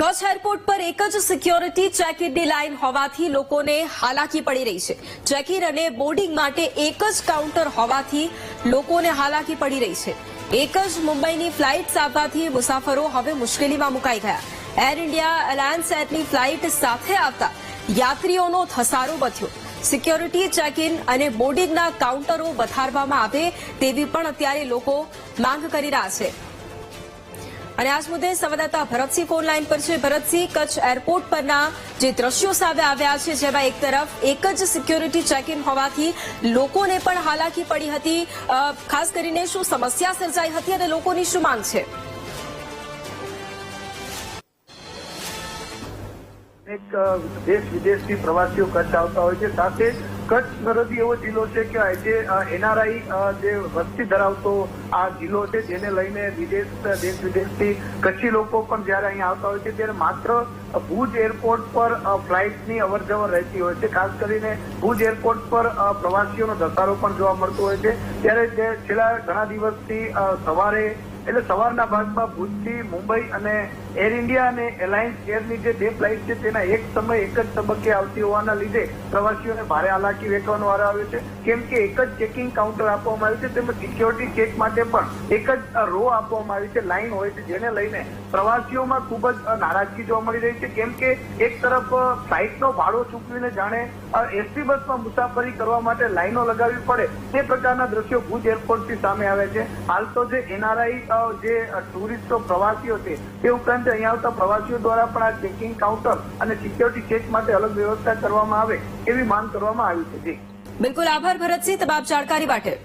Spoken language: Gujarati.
કચ્છ એરપોર્ટ પર એક જ સિક્યોરિટી ચેક ઇનની લાઇન હોવાથી લોકોને હાલાકી પડી રહી છે. ચેક ઇન અને બોર્ડિંગ માટે એક જ કાઉન્ટર હોવાથી લોકોને હાલાકી પડી રહી છે. એક જ મુંબઈની ફ્લાઇટ્સ આવવાથી મુસાફરો હવે મુશ્કેલીમાં મુકાઈ ગયા. એર ઇન્ડિયા એલાયન્સ એરની ફ્લાઇટ સાથે આવતા યાત્રીઓનો ધસારો વધ્યો. સિક્યોરિટી ચેક ઇન અને બોર્ડિંગના કાઉન્ટરો વધારવામાં આવે તેવી પણ અત્યારે લોકો માંગ કરી રહ્યા છે. અને આ મુદ્દે સંવાદદાતા ભરતસિંહ ફોન લાઈન પર છે. ભરતસિંહ, કચ્છ એરપોર્ટ પરના જે દ્રશ્યો સામે આવ્યા છે, જેમાં એક તરફ એક જ સિક્યોરિટી ચેક ઇન હોવાથી લોકોને પણ હાલાકી પડી હતી. ખાસ કરીને શું સમસ્યા સર્જાઈ હતી અને લોકોની શું માંગ છે? એક દેશ વિદેશથી પ્રવાસીઓ કચ્છ આવતા હોય છે. સાથે કચ્છ સરહદી એવો જિલ્લો છે કે જે એનઆરઆઈ જે વસ્તી ધરાવતો આ જિલ્લો છે, જેને લઈને વિદેશ દેશ વિદેશથી કચ્છી લોકો પણ જ્યારે અહીંયા આવતા હોય છે, ત્યારે માત્ર ભુજ એરપોર્ટ પર ફ્લાઇટની અવર જવર રહેતી હોય છે. ખાસ કરીને ભુજ એરપોર્ટ પર પ્રવાસીઓનો ધસારો પણ જોવા મળતો હોય છે. ત્યારે જે છેલ્લા ઘણા દિવસથી સવારે, એટલે સવારના ભાગમાં ભુજથી મુંબઈ અને એર ઇન્ડિયા અને એલાયન્સ એરની જે બે ફ્લાઇટ છે, તેના એક સમય એક જ તબક્કે આવતી હોવાના લીધે પ્રવાસીઓને ભારે હાલાકી વેઠવાનો વારો આવ્યો છે. કેમ કે એક જ ચેકિંગ કાઉન્ટર આપવામાં આવ્યું છે, તેમજ સિક્યોરિટી ચેક માટે પણ એક જ રો આપવામાં આવી છે, લાઇન હોય છે, જેને લઈને પ્રવાસીઓમાં ખૂબ જ નારાજગી જોવા મળી રહી છે. કેમ કે એક તરફ ફ્લાઇટનો ભાડો ચૂકવીને જાણે એસટી બસમાં મુસાફરી કરવા માટે લાઇનો લગાવવી પડે, તે પ્રકારના દ્રશ્યો ભુજ એરપોર્ટથી સામે આવે છે. હાલ તો જે એનઆરઆઈ જે ટુરિસ્ટો, પ્રવાસીઓ છે તે ઉપરાંત અહીંયા આવતા પ્રવાસીઓ દ્વારા પણ આ ચેકિંગ કાઉન્ટર અને સિક્યોરિટી ચેક માટે અલગ વ્યવસ્થા કરવામાં આવે એવી માંગ કરવામાં આવી છે. બિલકુલ આભાર ભરતસિંહ, તબાબ જાણકારી માટે.